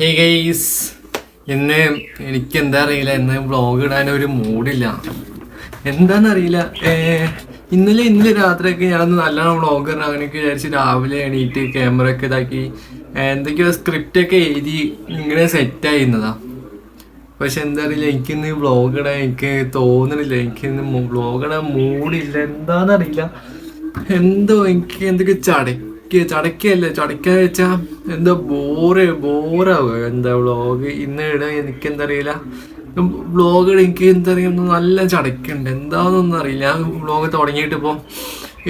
Hey guys ഇന്ന് എനിക്ക് എന്താ അറിയില്ല. ഇന്ന് വ്ളോഗ് ഇടാൻ ഒരു മൂഡില്ല എന്താന്നറിയില്ല ഏർ ഇന്നലെ ഇന്നലെ രാത്രിയൊക്കെ ഞാനൊന്ന് നല്ലോണം വ്ളോഗ് ഇടണം. അങ്ങനെയൊക്കെ വിചാരിച്ച് രാവിലെ എണീറ്റ് ക്യാമറ ഒക്കെ ഇതാക്കി എന്തൊക്കെയോ സ്ക്രിപ്റ്റ് ഒക്കെ എഴുതി ഇങ്ങനെ സെറ്റ് ആയിരുന്നതാ. പക്ഷെ എന്താ അറിയില്ല. എനിക്കിന്ന് വ്ളോഗ് ഇടാൻ എനിക്ക് തോന്നണില്ല. എനിക്കിന്ന് വ്ളോഗ് ഇടാൻ മൂഡില്ല എന്താന്നറിയില്ല എന്തോ എനിക്ക് എന്തൊക്കെ ചടയ്ക്ക ചടക്കല്ല ചടക്ക വെച്ചാ എന്താ ബോറ് ബോറാവുക എന്താ വ്ളോഗ് ഇന്ന് ഇടാൻ എനിക്ക് എന്താ അറിയില്ല. വ്ളോഗ് എനിക്ക് എന്താ പറയുക നല്ല ചടക്കുണ്ട് എന്താണെന്നൊന്നും അറിയില്ല. ഞാൻ വ്ളോഗ് തുടങ്ങിയിട്ട് ഇപ്പോൾ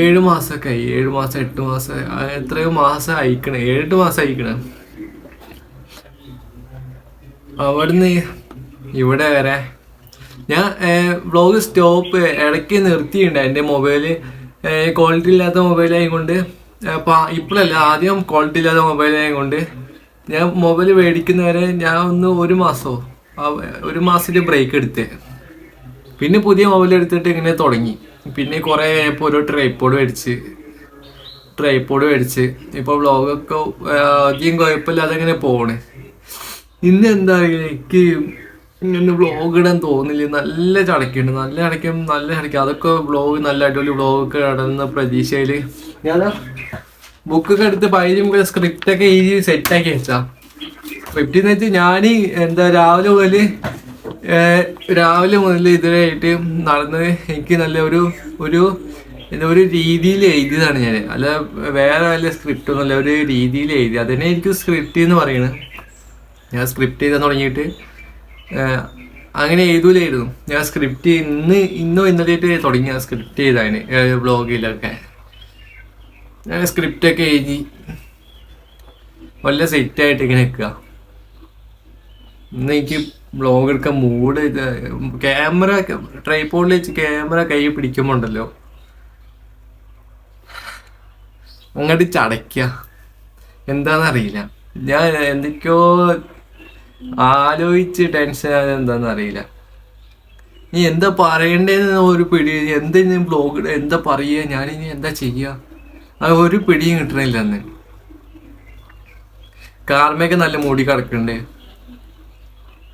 ഏഴ് മാസമൊക്കെ ആയി. ഏഴ് മാസം എട്ട് മാസം എത്രയോ മാസം അയക്കണേ ഏഴെട്ട് മാസം അയക്കണേ അവിടുന്ന് ഇവിടെ വരെ. ഞാൻ വ്ളോഗ് സ്റ്റോപ്പ് ഇടയ്ക്ക് നിർത്തിയിട്ടുണ്ട്. എന്റെ മൊബൈൽ ക്വാളിറ്റി ഇല്ലാത്ത മൊബൈലായതുകൊണ്ട് ഇപ്പോഴല്ല ആദ്യം ക്വാളിറ്റി ഇല്ലാത്ത മൊബൈലായതുകൊണ്ട് ഞാൻ മൊബൈൽ മേടിക്കുന്നവരെ ഞാൻ ഒന്ന് ഒരു മാസമോ ഒരു മാസത്തിൽ ബ്രേക്ക് എടുത്തേ. പിന്നെ പുതിയ മൊബൈൽ എടുത്തിട്ട് ഇങ്ങനെ തുടങ്ങി. പിന്നെ കുറേ ഇപ്പോൾ ഒരു ട്രൈപ്പോഡ് മേടിച്ച് ട്രൈപ്പോഡ് മേടിച്ച്. ഇപ്പോൾ ബ്ലോഗൊക്കെ അധികം കുഴപ്പമില്ലാതെ ഇങ്ങനെ പോണ്. ഇന്ന് എന്താ എനിക്ക് ഇങ്ങനെ വ്ളോഗ് ഇടാൻ തോന്നില്ല. നല്ല ചടക്കുണ്ട്. നല്ല ചടക്കും നല്ല ചടക്കും. അതൊക്കെ വ്ളോഗ് നല്ല അടിപൊളി വ്ളോഗൊക്കെ ഇടുന്ന പ്രതീക്ഷയിൽ ഞാൻ ബുക്കൊക്കെ എടുത്ത് പതിനും സ്ക്രിപ്റ്റ് ഒക്കെ എഴുതി സെറ്റാക്കി വെച്ചാ സ്ക്രിപ്റ്റ് എന്ന് വെച്ചാൽ ഞാൻ എന്താ രാവിലെ മുതൽ രാവിലെ മുതൽ ഇതുവരെയായിട്ട് നടന്ന് എനിക്ക് നല്ല ഒരു ഒരു എന്താ ഒരു രീതിയിൽ എഴുതിയതാണ് ഞാൻ. അല്ല വേറെ വല്ല സ്ക്രിപ്റ്റ് ഒന്നുമല്ല. ഒരു രീതിയിൽ എഴുതി. അതന്നെ എനിക്ക് സ്ക്രിപ്റ്റ് എന്ന് പറയുന്നത് ഞാൻ സ്ക്രിപ്റ്റ് ചെയ്താൽ തുടങ്ങിയിട്ട് അങ്ങനെ എഴുതൂലായിരുന്നു. ഞാൻ സ്ക്രിപ്റ്റ് ഇന്ന് ഇന്നോ ഇന്നലെയായിട്ട് തുടങ്ങിയ സ്ക്രിപ്റ്റ് ചെയ്തതിന് ബ്ലോഗിലൊക്കെ ഞാൻ സ്ക്രിപ്റ്റൊക്കെ എഴുതി വല്ല സെറ്റായിട്ട് ഇങ്ങനെ നിൽക്കുക. ഇന്ന് എനിക്ക് ബ്ലോഗ് എടുക്കാൻ മൂഡ് ക്യാമറ ട്രൈപോഡിൽ വെച്ച് ക്യാമറ കൈ പിടിക്കുമ്പോണ്ടല്ലോ അങ്ങോട്ട് ചടയ്ക്കുക എന്താണെന്നറിയില്ല ഞാൻ എന്തൊക്കെയോ ആലോചിച്ച് ടെൻഷൻ ആയത് എന്താന്ന് അറിയില്ല. നീ എന്താ പറയണ്ടേന്ന് ഒരു പിടി എന്താ ബ്ലോഗ് എന്താ പറയുക ഞാനിനി എന്താ ചെയ്യുക? ഒരു പിടിയും കിട്ടണില്ല അന്ന്. കാർമയൊക്കെ നല്ല മൂടി കിടക്കണ്ടേ.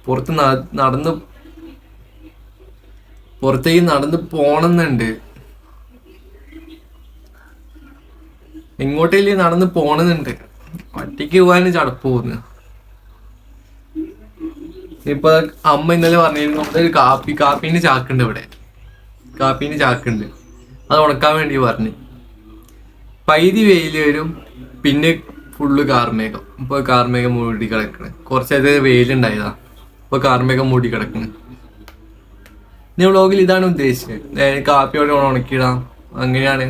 പുറത്ത് നടന്ന് പുറത്തേക്ക് നടന്ന് പോണെന്നുണ്ട്. എങ്ങോട്ടേലും നടന്ന് പോണെന്നുണ്ട്. ഒറ്റയ്ക്ക് പോകാനും ചടപ്പ് പോകുന്നു ഇപ്പൊ അമ്മ ഇന്നലെ പറഞ്ഞിരുന്നു ഒരു കാപ്പി കാപ്പീന്റെ ചാക്കുണ്ട് ഇവിടെ. കാപ്പീന്റെ ചാക്കുണ്ട്. അത് ഉണക്കാൻ വേണ്ടി പറഞ്ഞു. പൈതി വെയിൽ വരും പിന്നെ ഫുള്ള് കാർമേഘം. ഇപ്പൊ കാർമേഘം മൂടി കിടക്കണ്. കുറച്ചത് വെയിലുണ്ടായതാ ഇപ്പൊ കാർമേഘം മൂടി കിടക്കണ്. ഞാൻ വ്ളോഗിൽ ഇതാണ് ഉദ്ദേശിച്ചത്. കാപ്പിയോടെ ഉണക്കിയിടാം അങ്ങനെയാണ്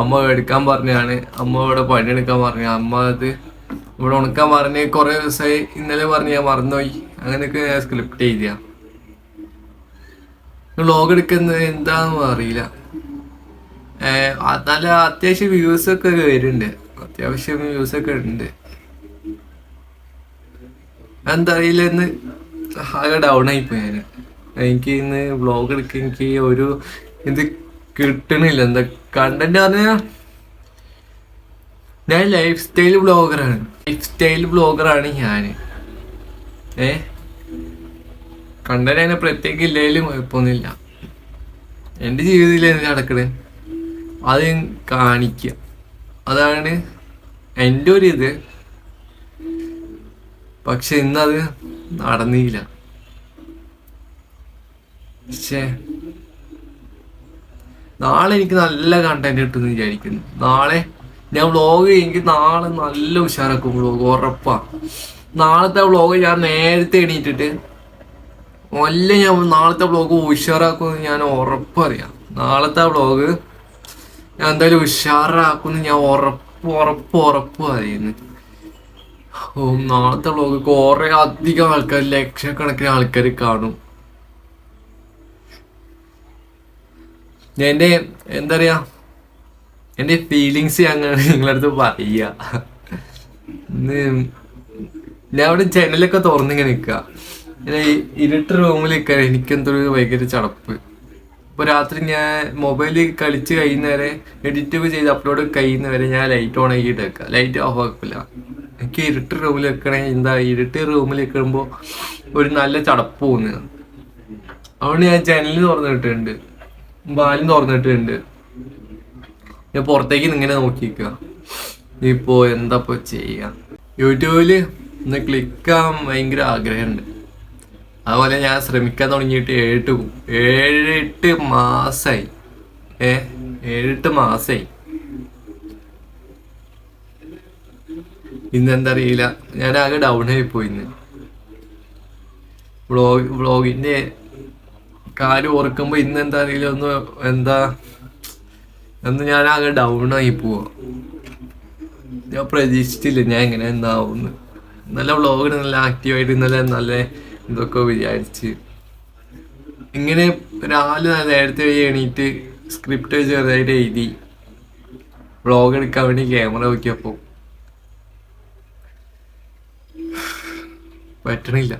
അമ്മ എടുക്കാൻ പറഞ്ഞാണ് അമ്മ ഇവിടെ പണിയെടുക്കാൻ പറഞ്ഞു അമ്മ അത് ഇവിടെ ഉണക്കാൻ പറഞ്ഞ് കുറെ ദിവസമായി ഇന്നലെ പറഞ്ഞ് ഞാൻ മറന്നുപോയി. അങ്ങനെയൊക്കെ സ്ക്രിപ്റ്റ് എഴുതിയ. വ്ളോഗ് എടുക്കുന്നത് എന്താണെന്ന് അറിയില്ല. ഏഹ് നല്ല അത്യാവശ്യം വ്യൂസ് ഒക്കെ വരുന്നുണ്ട്. അത്യാവശ്യം വ്യൂസ് ഒക്കെ ഉണ്ട്. എന്താ ഇന്ന്? ആകെ ഡൗൺ ആയിപ്പോയി ഞാൻ എനിക്ക് ഇന്ന് വ്ളോഗ് എടുക്കാൻ എനിക്ക് ഒരു ഇത് കിട്ടണില്ല. എന്താ കണ്ടന്റ് പറഞ്ഞാ? ഞാൻ ലൈഫ് സ്റ്റൈൽ ബ്ലോഗറാണ് ലൈഫ് സ്റ്റൈൽ ബ്ലോഗറാണ് ഞാൻ ഏ? അങ്ങനെ പ്രത്യേക ഇല്ലെങ്കിലും കുഴപ്പമൊന്നുമില്ല. എന്റെ ജീവിതത്തിൽ എന്ത് നടക്കണേ? അത് കാണിക്കുക അതാണ് എന്റെ ഒരു ഇത്. പക്ഷെ ഇന്നത് നടന്നില്ല. പക്ഷേ നാളെ എനിക്ക് നല്ല കണ്ടന്റ് കിട്ടുമെന്ന് വിചാരിക്കുന്നു. നാളെ ഞാൻ വ്ളോഗ് എനിക്ക് നാളെ നല്ല ഉഷാറാക്കും വ്ളോഗ് ഉറപ്പാ. നാളത്തെ വ്ളോഗ് ഞാൻ നേരത്തെ എണീറ്റിട്ട് വല്ല ഞാൻ നാളത്തെ ബ്ലോഗ് ഉഷാറാക്കുമെന്ന് ഞാൻ ഉറപ്പറിയാം നാളത്തെ ബ്ലോഗ് ഞാൻ എന്തായാലും ഉഷാറാക്കുമെന്ന് ഞാൻ ഉറപ്പ് ഉറപ്പ് ഉറപ്പ് അറിയുന്നു ഓ നാളത്തെ ബ്ലോഗ് കുറെ അധികം ആൾക്കാർ ലക്ഷക്കണക്കിന് ആൾക്കാർ കാണും. എന്റെ എന്താ പറയാ എന്റെ ഫീലിങ്സ് ഞങ്ങൾ നിങ്ങളടുത്ത് പറയുക ഞാൻ അവിടെ ജനലൊക്കെ തുറന്നിങ്ങനെ നിൽക്കുക ഇരുട്ട് റൂമിൽ നിൽക്കാൻ എനിക്കെന്തൊരു ഭയങ്കര ചടപ്പ്. ഇപ്പൊ രാത്രി ഞാൻ മൊബൈലിൽ കളിച്ച് കഴിയുന്നവരെ എഡിറ്റ് ഒക്കെ ചെയ്ത് അപ്ലോഡ് കഴിയുന്നവരെ ഞാൻ ലൈറ്റ് ഓൺ ആക്കിയിട്ട് വെക്കുക ലൈറ്റ് ഓഫ് ആക്കില്ല. എനിക്ക് ഇരുട്ട് റൂമിൽ വെക്കണേ എന്താ ഇരുട്ട് റൂമിൽ വെക്കുമ്പോൾ ഒരു നല്ല ചടപ്പ് തോന്നുക. അതുകൊണ്ട് ഞാൻ ജനൽ തുറന്നിട്ടുണ്ട് ബാലും തുറന്നിട്ടുണ്ട് ഞാൻ പുറത്തേക്ക് ഇങ്ങനെ നോക്കിക്കുക ഇപ്പോ എന്താ ഇപ്പോൾ ചെയ്യുക യൂട്യൂബിൽ ഒന്ന് ക്ലിക്കാൻ ഭയങ്കര ആഗ്രഹമുണ്ട്. അതുപോലെ ഞാൻ ശ്രമിക്കാൻ തുടങ്ങിയിട്ട് ഏഴെട്ട് ഏഴെട്ട് മാസായി. ഏ ഏഴെട്ട് മാസായി. ഇന്നെന്താ അറിയില്ല ഞാൻ ആകെ ഡൗൺ ആയി പോയി ഇന്ന്. വ്ളോഗ് വ്ളോഗിന്റെ കാര്യം ഓർക്കുമ്പോ ഇന്ന് എന്താ അറിയില്ല ഒന്ന് എന്താ എന്ന് ഞാൻ ആകെ ഡൗൺ ആയി പോവാ. ഞാൻ പ്രതീക്ഷിച്ചില്ല ഞാൻ എങ്ങനെ എന്താവുന്ന്. നല്ല വ്ളോഗ് നല്ല ആക്റ്റീവായിട്ട് ഇന്നലെ നല്ല ഇതൊക്കെ വിചാരിച്ച്. ഇങ്ങനെ രാവിലെ നേരത്തെ എണീറ്റ് സ്ക്രിപ്റ്റ് ചെറുതായിട്ട് എഴുതി വ്ളോഗ് എടുക്കാൻ വേണ്ടി ക്യാമറ നോക്കിയപ്പോൾ പറ്റണില്ല.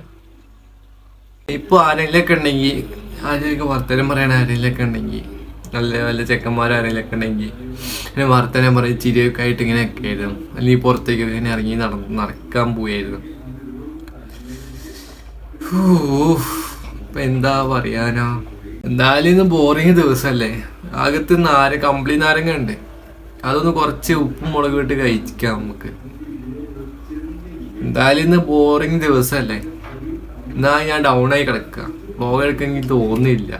ഇപ്പൊ ആരെങ്കിലൊക്കെ ഉണ്ടെങ്കിൽ ആരെയൊക്കെ വർത്തനം പറയണ ആരെങ്കിലൊക്കെ ഉണ്ടെങ്കിൽ നല്ല നല്ല ചെക്കന്മാർ ആരെങ്കിലൊക്കെ ഉണ്ടെങ്കിൽ ഇങ്ങനെ വർത്തനം പറയും ചിരിയൊക്കെ ആയിട്ട് ഇങ്ങനെയൊക്കെ ആയിരുന്നു അല്ലെങ്കിൽ പുറത്തേക്ക് ഇങ്ങനെ ഇറങ്ങി നടക്കാൻ പോയായിരുന്നു എന്താ പറയാനാ? എന്തായാലും ഇന്ന് ബോറിങ് ദിവസമല്ലേ അകത്ത് നാര കമ്പിളി നാരങ്ങ ഉണ്ട് അതൊന്ന് കുറച്ച് ഉപ്പും മുളക് ഇട്ട് കഴിക്കാം നമുക്ക്. എന്തായാലും ഇന്ന് ബോറിങ് ദിവസമല്ലേ എന്നാ ഞാൻ ഡൗൺ ആയി കിടക്കുക ബ്ലോഗ് എടുക്കെങ്കിൽ തോന്നില്ല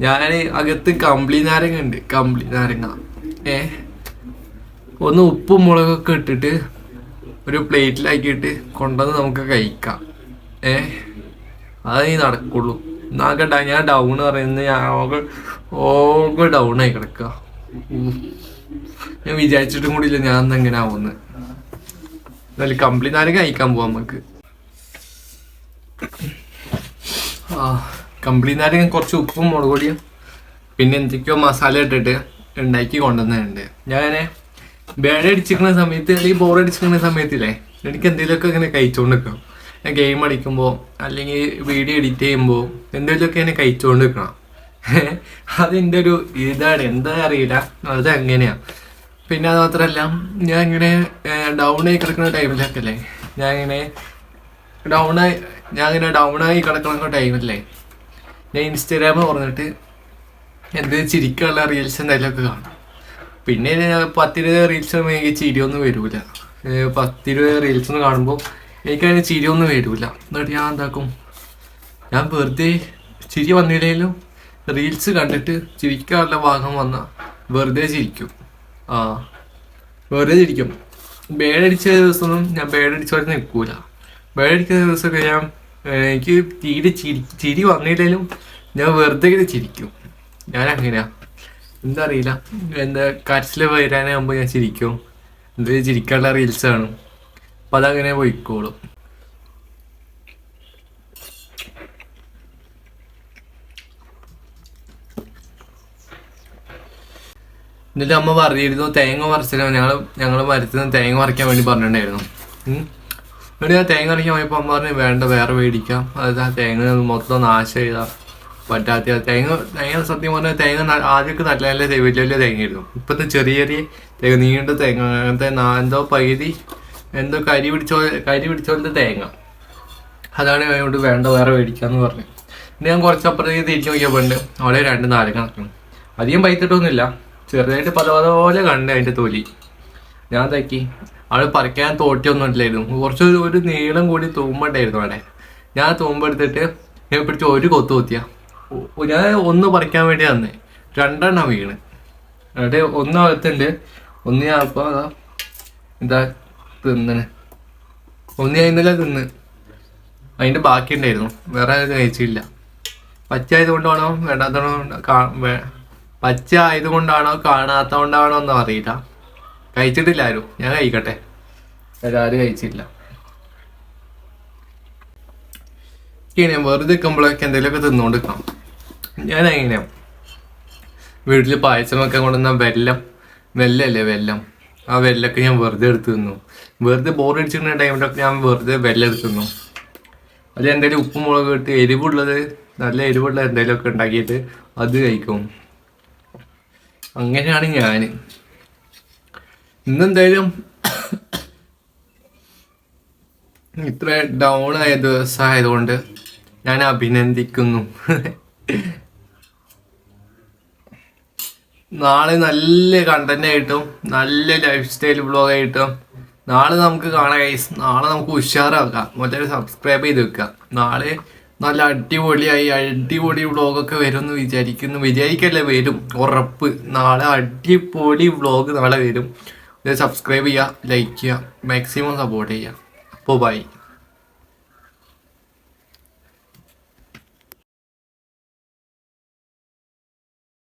ഞാൻ അകത്ത് കമ്പിളി നാരങ്ങ ഉണ്ട് കമ്പിളി നാരങ്ങ. ഏ? ഒന്ന് ഉപ്പും മുളകൊക്കെ ഇട്ടിട്ട് ഒരു പ്ലേറ്റിലാക്കിയിട്ട് കൊണ്ടുവന്ന് നമുക്ക് കഴിക്കാം. ഏ? അതേ നടക്കുള്ളൂ. എന്നാകെ ഞാൻ ഡൗൺ പറയുന്നത് ഞാൻ ഓകെ ഓകെ ഡൗൺ ആയി കിടക്കുക ഞാൻ വിചാരിച്ചിട്ടും കൂടിയില്ല ഞാൻ എങ്ങനെ ആവുന്നത് എന്നാലും കംപ്ലീറ്റ് നാരങ്ങ കഴിക്കാൻ പോവാം നമുക്ക് ആ കംപ്ലീറ്റ് ആരും കുറച്ച് ഉപ്പും മുളക് പൊടിയും പിന്നെ എന്തൊക്കെയോ മസാല ഇട്ടിട്ട് ഉണ്ടാക്കി കൊണ്ടുവന്നിട്ടുണ്ട്. ഞാൻ ബേഡ് അടിച്ചിരിക്കുന്ന സമയത്ത് അല്ലെങ്കിൽ ബോർ അടിച്ചിരിക്കുന്ന സമയത്തില്ലേ എനിക്ക് എന്തെങ്കിലുമൊക്കെ ഇങ്ങനെ കഴിച്ചുകൊണ്ട് നിൽക്കണം ഞാൻ ഗെയിം കളിക്കുമ്പോൾ അല്ലെങ്കിൽ വീഡിയോ എഡിറ്റ് ചെയ്യുമ്പോൾ എന്തെങ്കിലുമൊക്കെ എന്നെ കഴിച്ചുകൊണ്ട് നിൽക്കണം അതെന്റെ ഒരു ഇതാണ്? എന്താ അറിയില്ല. അത് അങ്ങനെയാണ് പിന്നെ അത് മാത്രമല്ല ഞാൻ ഇങ്ങനെ ഡൗൺ ആയി കിടക്കുന്ന ടൈമിലൊക്കെ അല്ലേ ഞാൻ ഇങ്ങനെ ഡൗൺ ആയി ഞാൻ ഇങ്ങനെ ഡൗൺ ആയി കിടക്കുന്ന ടൈമില്ലേ ഞാൻ ഇൻസ്റ്റാഗ്രാം പറഞ്ഞിട്ട് എന്ത് ചിരിക്കാനുള്ള റീൽസ് എന്തെങ്കിലുമൊക്കെ കാണും. പിന്നെ പത്തിരുപത് റീൽസ് വേണമെങ്കിൽ ചിരിയൊന്നും വരൂല. ഏഹ് പത്തിരുപത് റീൽസ് ഒന്ന് കാണുമ്പോൾ എനിക്കതിന് ചിരിയൊന്നും വരില്ല എന്നിട്ട് ഞാൻ എന്താക്കും? ഞാൻ വെറുതെ ചിരി വന്നില്ലെങ്കിലും റീൽസ് കണ്ടിട്ട് ചിരിക്കാനുള്ള ഭാഗം വന്ന വെറുതെ ചിരിക്കും. ആ വെറുതെ ചിരിക്കും. ബേഡടിച്ച ദിവസമൊന്നും ഞാൻ ബേഡടിച്ച പോലെ നിൽക്കൂല. ബേഡടിക്കുന്ന ദിവസമൊക്കെ ഞാൻ എനിക്ക് തീരെ ചിരി ചിരി വന്നില്ലെങ്കിലും ഞാൻ വെറുതെ ഇങ്ങനെ ചിരിക്കും. ഞാൻ അങ്ങനെയാ എന്താ അറിയില്ല. എന്താ കരച്ചിൽ വരാനാകുമ്പോൾ ഞാൻ ചിരിക്കും. എന്താ ചിരിക്കാനുള്ള റീൽസ് ആണ് അപ്പം അതങ്ങനെ പോയിക്കോളും. എന്നിട്ട് അമ്മ പറഞ്ഞിരുന്നു തേങ്ങ മറിച്ചില്ല ഞങ്ങൾ ഞങ്ങൾ മരത്തിൽ തേങ്ങ മറിക്കാൻ വേണ്ടി പറഞ്ഞിട്ടുണ്ടായിരുന്നു. എന്നിട്ട് ഞാൻ തേങ്ങ മറിക്കാൻ പോയപ്പോൾ അമ്മ പറഞ്ഞു വേണ്ട വേറെ മേടിക്കാം. അത് ആ തേങ്ങ മൊത്തം നാശം ചെയ്ത പറ്റാത്ത തേങ്ങ തേങ്ങ സത്യം പറഞ്ഞാൽ തേങ്ങ ആദ്യമൊക്കെ നല്ല നല്ല വലിയ വലിയ തേങ്ങയായിരുന്നു. ഇപ്പോഴത്തെ ചെറിയ ചെറിയ തേങ്ങ നീണ്ട തേങ്ങ അങ്ങനത്തെ എന്തോ പകുതി എന്തോ കരി പിടിച്ചോ കരി പിടിച്ച തേങ്ങ. അതാണ് അതുകൊണ്ട് വേണ്ട വേറെ മേടിക്കാന്ന് പറഞ്ഞു. ഇനി ഞാൻ കുറച്ചപ്പുറത്തേക്ക് തിരിച്ചു നോക്കിയപ്പോൾ ഉണ്ട് അവിടെ രണ്ട് നാല് കണക്കണം അധികം പൈത്തിട്ടൊന്നുമില്ല. ചെറുതായിട്ട് പല പല കണ്ട് അതിന്റെ തൊലി. ഞാൻ തക്കി. അവിടെ പറിക്കാൻ തോട്ടിയൊന്നും ഇല്ലായിരുന്നു. കുറച്ച് ഒരു- നീളം കൂടി തൂമ്പുണ്ടായിരുന്നു അവിടെ. ഞാൻ തൂമ്പെടുത്തിട്ട് ഞാൻ പിടിച്ച് ഒരു കൊത്തു കൊത്തിയ. ഞാൻ ഒന്ന് പറിക്കാൻ വേണ്ടി തന്നെ രണ്ടെണ്ണം വീണ്. അവിടെ ഒന്ന് അകത്തുണ്ട് ഒന്ന് ഞാൻ അപ്പൊ എന്താ തിന്നണ്. ഒന്ന് ഞാൻ തിന്ന്. അതിന്റെ ബാക്കി ഉണ്ടായിരുന്നു വേറെ കഴിച്ചില്ല. പച്ച ആയതുകൊണ്ടാണോ വേണ്ടാത്തതുകൊണ്ടോ പച്ച ആയതുകൊണ്ടാണോ കാണാത്തതുകൊണ്ടാണോ ഒന്നും അറിയില്ല. കഴിച്ചിട്ടില്ല ആരും. ഞാൻ കഴിക്കട്ടെ. ആരും കഴിച്ചില്ല. ഇങ്ങനെ വെറുതെ നിൽക്കുമ്പോഴൊക്കെ എന്തെങ്കിലുമൊക്കെ തിന്നുകൊണ്ട് നിൽക്കണം ഞാൻ എങ്ങനെയാ വീട്ടിൽ പായസമൊക്കെ കൊണ്ടുവന്ന വെല്ലം. വെല്ലല്ലേ വെല്ലം. ആ വെല്ലൊക്കെ ഞാൻ വെറുതെ എടുത്തു തിന്നു. വെറുതെ ബോർ അടിച്ചിരുന്ന ടൈമിലൊക്കെ ഞാൻ വെറുതെ വെല്ലെടുത്തു തിന്നു. അതിൽ എന്തെങ്കിലും ഉപ്പും മുളക് ഇട്ട് എരിവുള്ളത് നല്ല എരിവുള്ള എന്തെങ്കിലുമൊക്കെ ഉണ്ടാക്കിയിട്ട് അത് കഴിക്കും. അങ്ങനെയാണ് ഞാൻ ഇന്നെന്തായാലും ഇത്ര ഡൗൺ ആയ ദിവസമായതുകൊണ്ട് ഞാൻ അഭിനന്ദിക്കുന്നു. നാളെ നല്ല കണ്ടന്റ് ആയിട്ടും നല്ല ലൈഫ് സ്റ്റൈൽ വ്ളോഗ് ആയിട്ടും നാളെ നമുക്ക് കാണാം ഗൈസ് നാളെ നമുക്ക് ഉഷാറാക്കാം. മറ്റേ സബ്സ്ക്രൈബ് ചെയ്ത് വെക്കുക. നാളെ നല്ല അടിപൊളിയായി അടിപൊളി വ്ളോഗൊക്കെ വരുമെന്ന് വിചാരിക്കുന്നു. വിചാരിക്കല്ലേ വരും. ഉറപ്പ്. നാളെ അടിപൊളി വ്ളോഗ് നാളെ വരും. സബ്സ്ക്രൈബ് ചെയ്യുക ലൈക്ക് ചെയ്യുക മാക്സിമം സപ്പോർട്ട് ചെയ്യുക. അപ്പോൾ ബൈ